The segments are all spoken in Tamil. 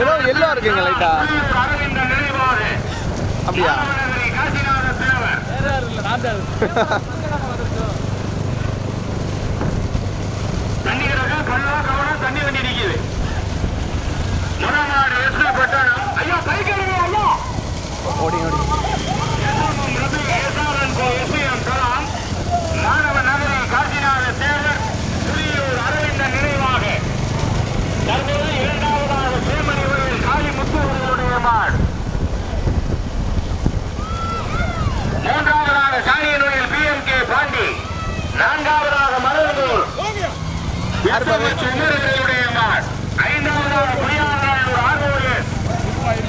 ஏதோ எல்லோ இருக்குங்க லைட்டா அப்படியா? தண்ணி கவனம் தண்ணி வண்டி நிக்குது ஓடி ஓடி ரவி ஏசாரன் கோ எஸ்பிஎம் கலாம் மாணவ நகரி காசிநாத தேவர் புலியூர் அரவிந்தன் நினைவாக தற்போது இரண்டாவதாக சேமணி கோயில் காளி முத்துவர்களுடைய மூன்றாவதாக காணியனூரில் பி எம் கே பாண்டி. நான்காவதாக மலர்ந்தூர் சுந்தரர்களுடைய மாடு ஐந்தாவதாக புரியாதூர் ஆர்வூர்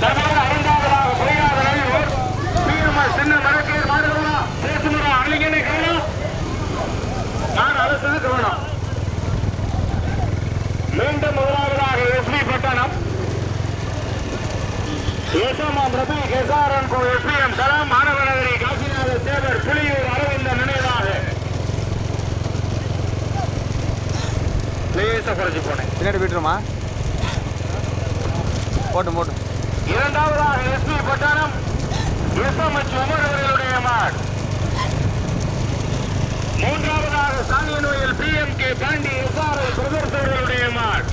தற்போது ஐந்தாவதாக புரியாதூர் சின்ன மரக்கேர் மாடுகளா பேசுமுறை அன்னைக்கு நான் அரசு கவனம். மீண்டும் முதலாவதாக எஸ்பி பட்டணம். ஏசமாம் ரபி கெசாரன் கோ எஸ்பிஎம் சலாம் மாணவநகரி காசிநாத தேவர் புலியூர் அரவிந்த நினைவாக. லேசா குறைச்சு போனேன். பின்னாடி போய்ட்டுருமா போட்டும் போட்டும். இரண்டாவதாக எஸ்பி பட்டணம் எஸ்எம்எச் உமர் அவர்களுடைய மாட். மூன்றாவதாக சாங்கியனூரில் P M K Pandi SRI brothers அவர்களுடைய மாட்.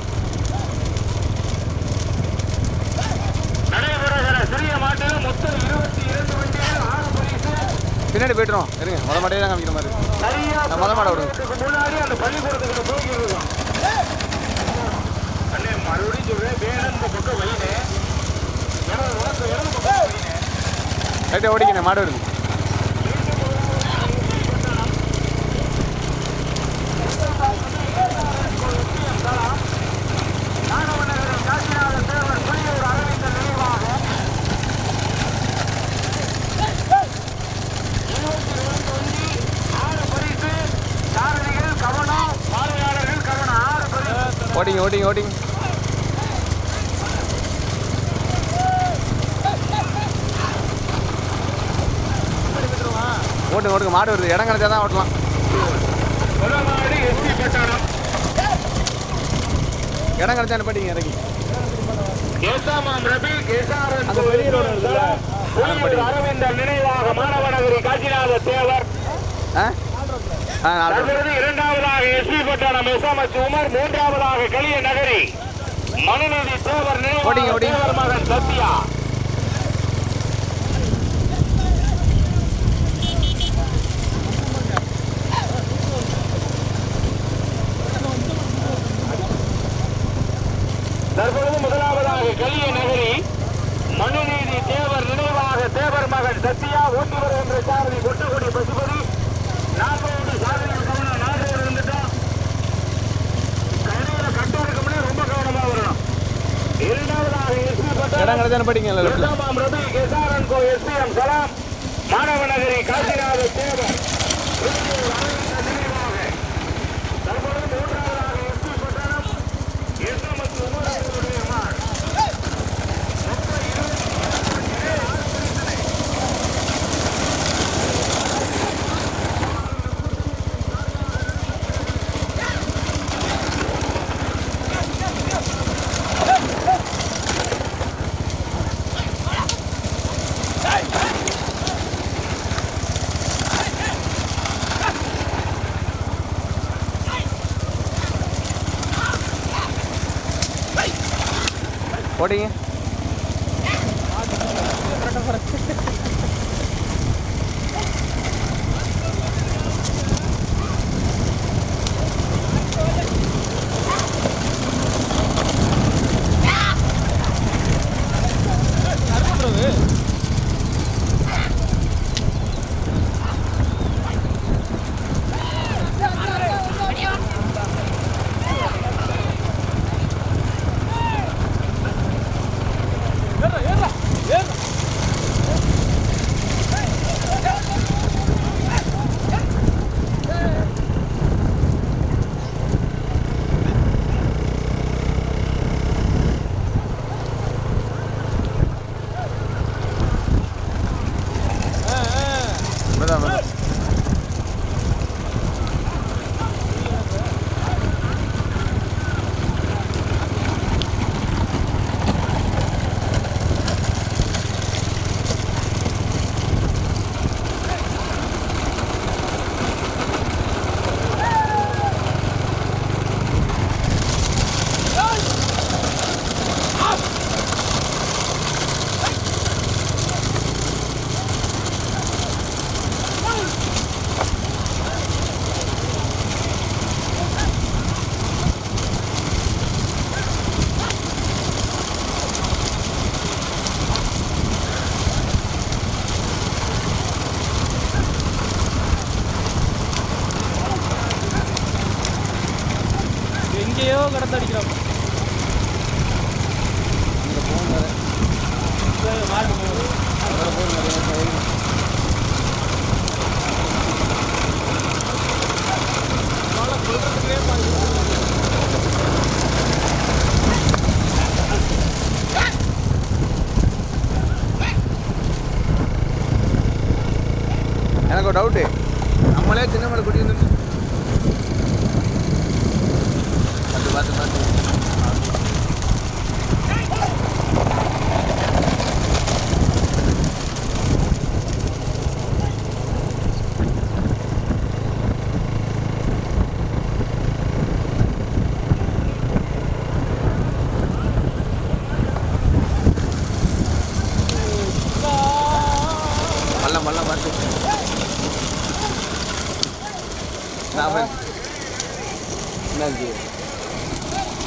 பின்னாடி போய்ட்டுரும் இருங்க முத மாட்டே தான் காமிக்கிற மாதிரி நான் முத மாட விடுங்க. முன்னாடி அந்த பள்ளிக்கூடத்துக்கு போயிருக்கோம் அண்ணே மறுபடியும் சொல்றேன் வேணும் பக்கம் வைனே ரைட்டே ஓடிக்கண்ணே மாடு வருது மாணவநகரின் காசிநாத தேவர் புலியூர் அரவிந்த நினைவாக இருபத்தி இரண்டு வண்டி ஆறு பரிசு சாரதிகள் கவனம் பார்வையாளர்கள் கவனம் ஆறு ஓடிங்க ஓடிங்க ஓட்டுங்க ஓட்டுங்க. மாடு வருது. இடம் கிடைச்சா தான் ஓட்டலாம். இடம் கிடைச்சா நிப்பாட்டிங்க இறங்கி அந்த பெரிய ரோடு இருக்குல்ல? புலியூர் அரவிந்த நினைவாக மாணவநகரி காசிநாத தேவர். ஆ? இரண்டாவதாக எஸ்பி பட்டாளம் எஸ்எம்எச் உமர் மூன்றாவதாக களிய நகரி மனுநீதி தேவர். தேவர் மகன் சத்யா தற்பொழுது முதலாவதாக களிய நகரி மனுநீதி தேவர் நினைவாக தேவர் மகன் சத்யா ஓட்டி வருகின்ற சாரதி கொட்டுக்குடி பசுபதி நாகோடு சாரதி கவனம் நாகோடு இருந்துட்டோம் கையில கட்டு இருக்கமுன்னா ரொம்ப கவனமா வரணும் இரண்டாவதாக எஸ்பி இடம் தான் கிடைச்சா நிப்பாட்டிங்க கேசாரன் மாணவ நகரி காசிநாத தேவர் திருப்பூர் அரவிந்த நினைவாக தற்பொழுது மூன்றாவதாக எஸ்பி பட்டாளம் எஸ்எம்எஸ் உமர் அவர்களுடைய மாட் ஓடிங்க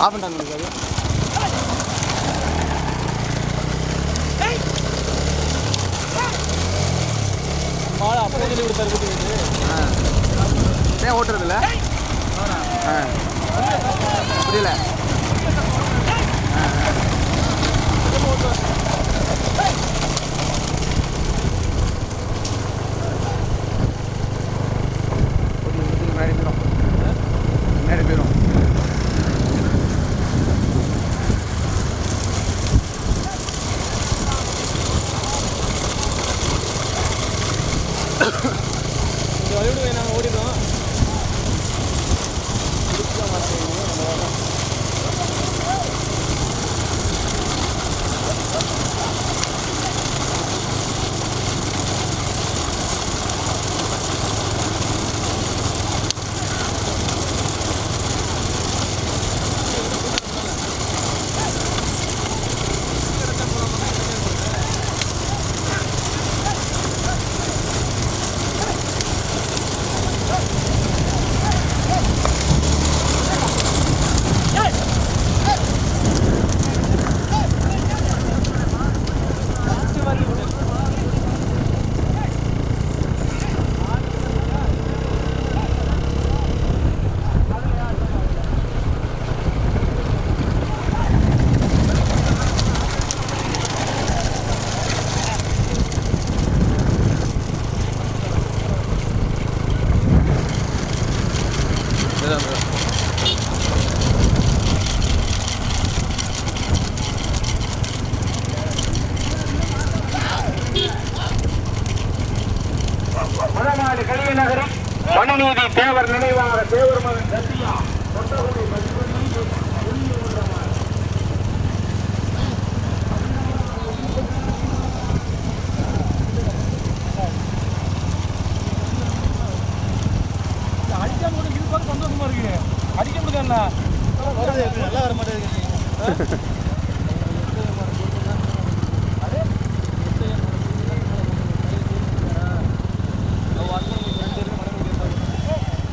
ஆஃப் பண்ணிட்டாங்க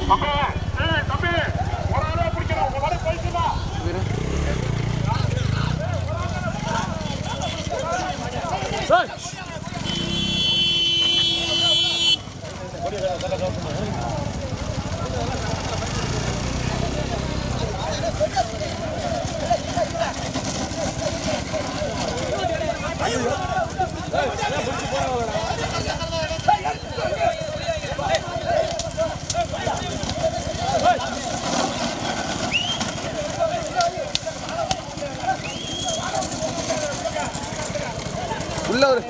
5分 உள்ள ஒரு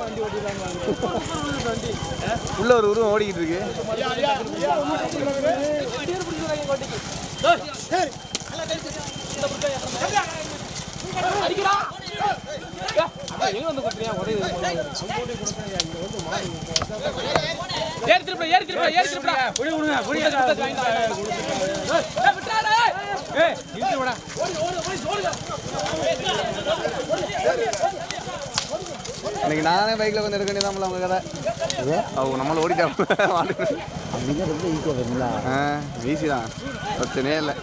உள்ள ஒரு உருவம் ஓடிக்கிட்டு இருக்கு ஏறி திருப்பி ஏறி திருப்பி ஏறி திருப்பி புடி விடுங்க புடி ஏய் விடா இன்னைக்கு நானே பைக்கில் கொஞ்சம் இருக்க வேண்டியதான் அவங்க கதை. அவங்க நம்மள ஓடிட்டாங்க. ஆ ஈஸி தான். பிரச்சனையே இல்லை.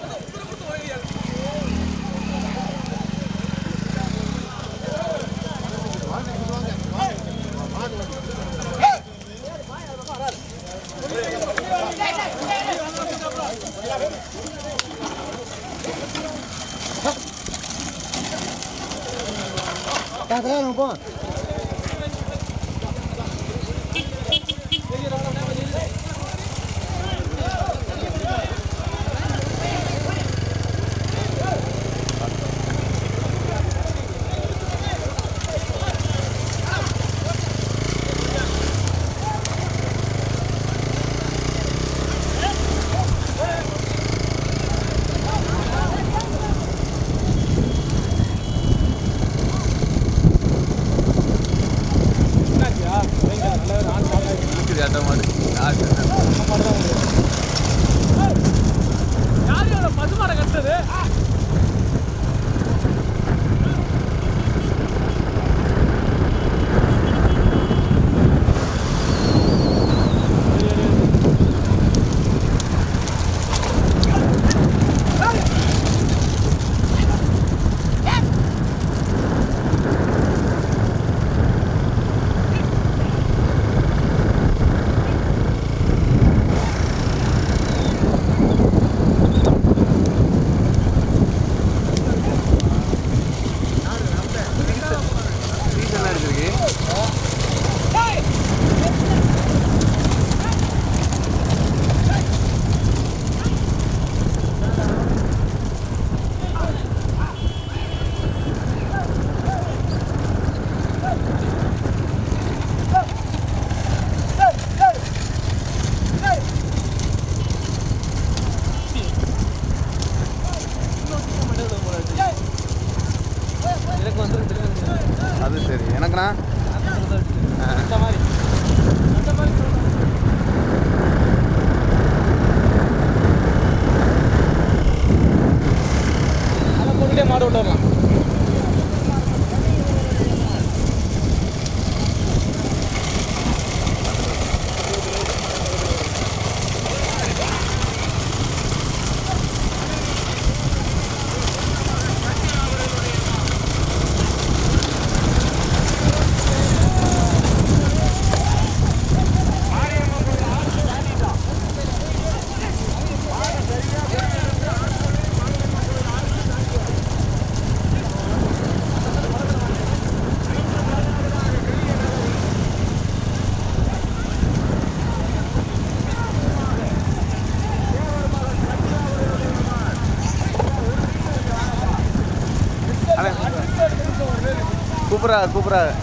கூப்பிட்றா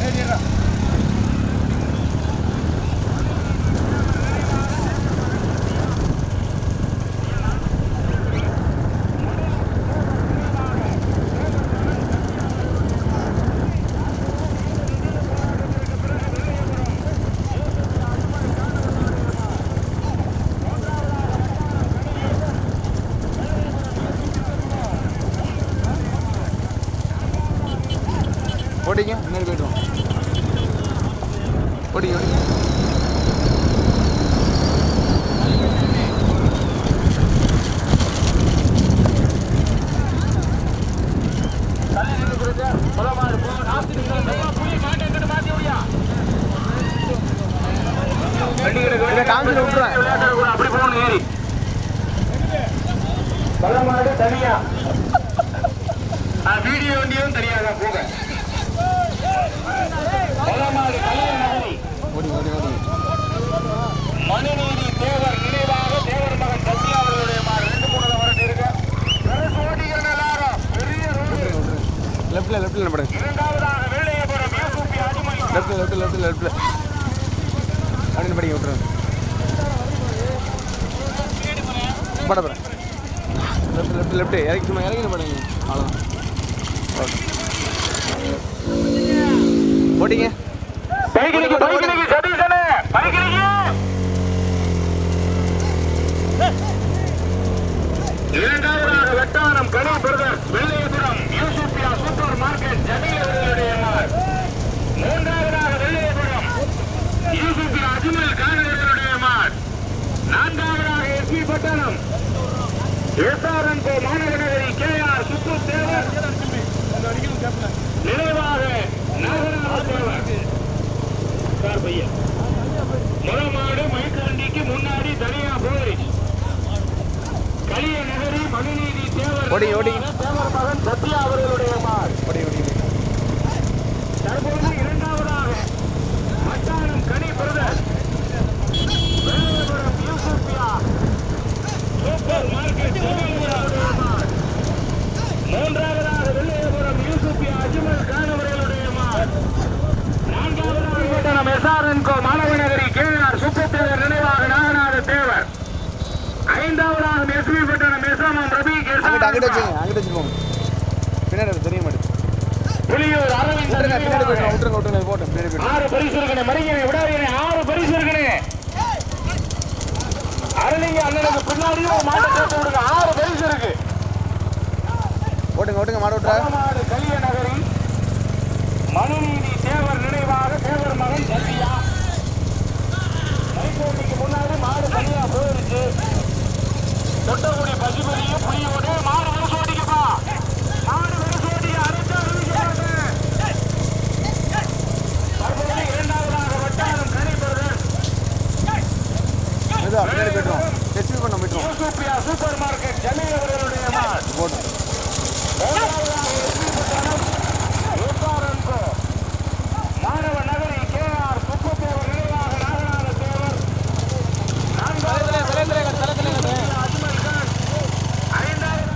கூப்பிட்றா ஓடிங்க முன்னாடி போய்டுவோம் ஓடிங்க ஓடிங்க இதை காமிச்சு விட்டுறேன் அப்படி போகணும் ஏறி பலமாடு தனியா வீடியோ வண்டியும் தனியாக போக பலமாடு கல்யாணி ஓடி ஓடி ஓடி மனுநீதி தேவர் நினைவாக தேவர் மகன் சத்யா அவர்களுடைய மாடு ரெண்டு மூணு வரட்டு இருக்கு பெருசு ஓட்டிக்கிற எல்லாரும் பெரிய ரோடு லெஃப்டில் லெஃப்டில் நம்படுங்க இரண்டாவதாக வெள்ளையபுரம் யூசுப்பி அடிமணி லெஃப்ட் லெஃப்ட் அப்படின்னு படிக்க விட்டுருங்க பட போகிறேன் லெஃப்ட் லெஃப்ட் லெஃப்ட் இறக்கி சும்மா இறக்கி பண்ணுங்க அவ்வளோதான் ஓட்டிங்க இரண்டாவதாக வெள்ளையபுரம் யூசுப்பியா சூப்பர் மார்க்கெட் ஜமீல் அவர்களுடைய யூசுப்பியா அஜ்மல் கான் அவர்களுடைய மார் நான்காவதாக எஸ்பி பட்டணம். எஸ்ஆர்என் கோ மாநகரி கே ஆர் சுப்பு தேவர் நினைவாக நாகராஜ தேவர் சார் பையன். முளமாடு மைக்கண்டிக்கு முன்னாடி தனியா போய். கலிய நகரி மனுநீதி தேவர். தேவர் மகன் சத்யா அவர்களுடைய மார் ஓடி ஓடிங்க தற்பொழுது இரண்டாவதாக மட்டானம் Gani brother Vellaiyapuram Yusufiya super market ஜமீலுடைய mart மூன்றாவதாக வெள்ளையபுரம் யூசுப்பியா அஜ்மல் கான் நான்காவதாக எஸ்ஆர்என்கோ மாணவநகரி கே ஆர் சுப்பத்தேவர் நினைவாக நாகநாத தேவர் ஐந்தாவதாக எஸ்பி பட்டணம் எஸ்எம்எம் ரபி பின்னாடி எனக்கு தெரிய மாட்டேங்குது புலியூர் அரவிந்த் விட்டுருங்க விட்டுருங்க ஆறு பரிசு இருக்கணும் மறிஞனை விடாதீங்க ஆறு பரிசு இருக்கணும் அரளிங்க அண்ணனுக்கு பின்னாடியும் ஒரு மாட்டை சேர்த்து விடுங்க ஆறு இருக்கு. ஓட்டுங்க ஓட்டுங்க மாடு விட்டுறா மாடு கலிய நகரி மனுநீதி தேவர் நினைவாக தேவர் மகன் சந்தியா. மைக்கோட்டிக்கு முன்னாடி மாடு தனியா போயிருச்சு. தொட்டகுடி பசுபதியும் புலியோடு மாடு வருஷம் ஓட்டிக்கப்பா மாடு வருஷம் ஓட்டிக்க அரைச்சா தற்போது இரண்டாவதாக வட்டாரம் கனிபுரதன் இதா பின்னாடி போயிட்டுருவோம் ஹெச்பி பண்ண போயிட்டுருவோம் யூசுப்பியா சூப்பர் மார்க்கெட் ஜமீல் அவர்களுடைய மாடு போட்டோம் மாணவ நகரி கே ஆர் சுப்பத்தேவர் நினைவாக நாகநாத தேவர் அஜ்மல் கான் ஐந்தாவது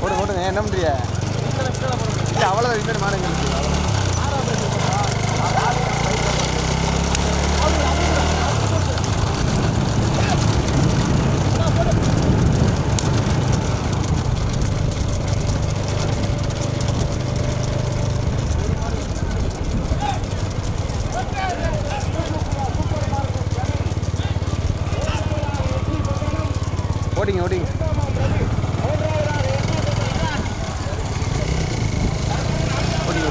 ஓடு ஓடுங்க என்ன பண்ணுறிய இல்லை அவ்வளோதான் பின்னாடி மாடுங்க ஓடிங்க ஓடிங்க ஓடிங்க ஓடிங்க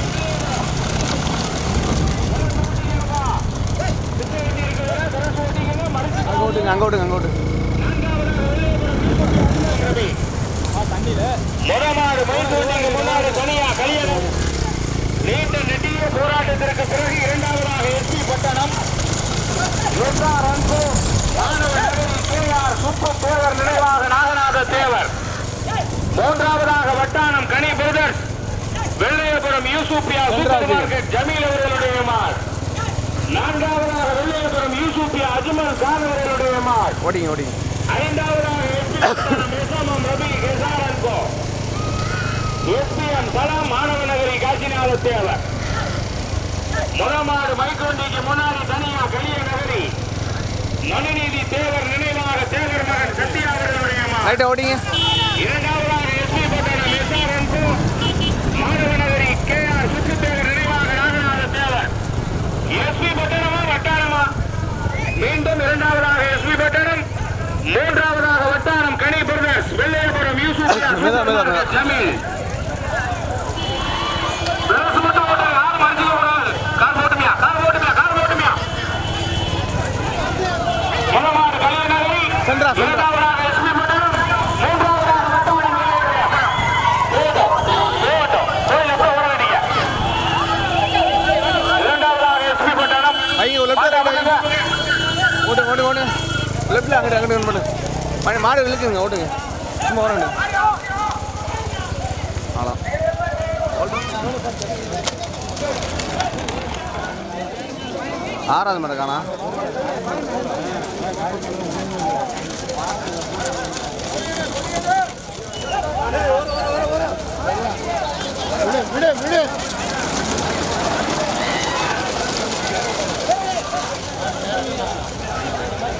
அங்கே ஓட்டுங்க அங்கே ஓட்டுங்க அங்கே ஓட்டுங்க முதமாடு மைசூரிக்கு முன்னாடி தனியா கலியன் நீண்ட நெட்டிய போராட்டத்திற்கு பிறகு இரண்டாவதாக எஸ்பி பட்டணம். எஸ்ஆர் அன்பு மாணவ நகரி கே ஆர் சுப்பு தேவர் நினைவாக நாகநாத தேவர். மூன்றாவதாக Vattanam Gani brothers. Vellaiyapuram Yusufiya super market Jamil அவர்களுடைய மாள் நான்காவதாக வெள்ளையபுரம் யூசுப்பியா அஜ்மல் கான் அவர்களுடைய மாள் ஓடிங்க ஓடிங்க. ஐந்தாவதாக எஸ்பி பட்டணம் கோ எஸ்பிஎம் சலாம் மாணவ நகரி காசிநாத தேவர். முளமாடு மைக்கோண்டிக்கு முன்னாடி தனியா கலிய நகரி. மனுநீதி தேவர் நினைவாக தேவர் மகன் சத்யா அவர்களுடைய இரண்டாவதாக எஸ்பி பட்டணம் எஸ்ஆர்என் கோ மாணவ நகரி கே ஆர் சுற்றுத்தேவர் நினைவாக நாகநாத தேவர். எஸ்பி பட்டணமா வட்டாரமா? மீண்டும் இரண்டாவதாக எஸ்பி பட்டணம். மூன்றாவதாக கலியநகரி, சென்றா, சென்றா. ஓட வேண்டிய? இரண்டாவதாக எஸ்பி பட்டணம் ஐயோ லெஃப்ட் ரைட் ஓட்டுங்க ஓட்டுங்க ஓட்டுங்க லெஃப்ட்டில் அங்கிட்ட அங்கிட்ட பண்ணு. மாடு இழுக்குங்க ஓட்டுங்க. சும்மா ஓட ஆறாவது மேடம் காணா. விடு விடு விடு.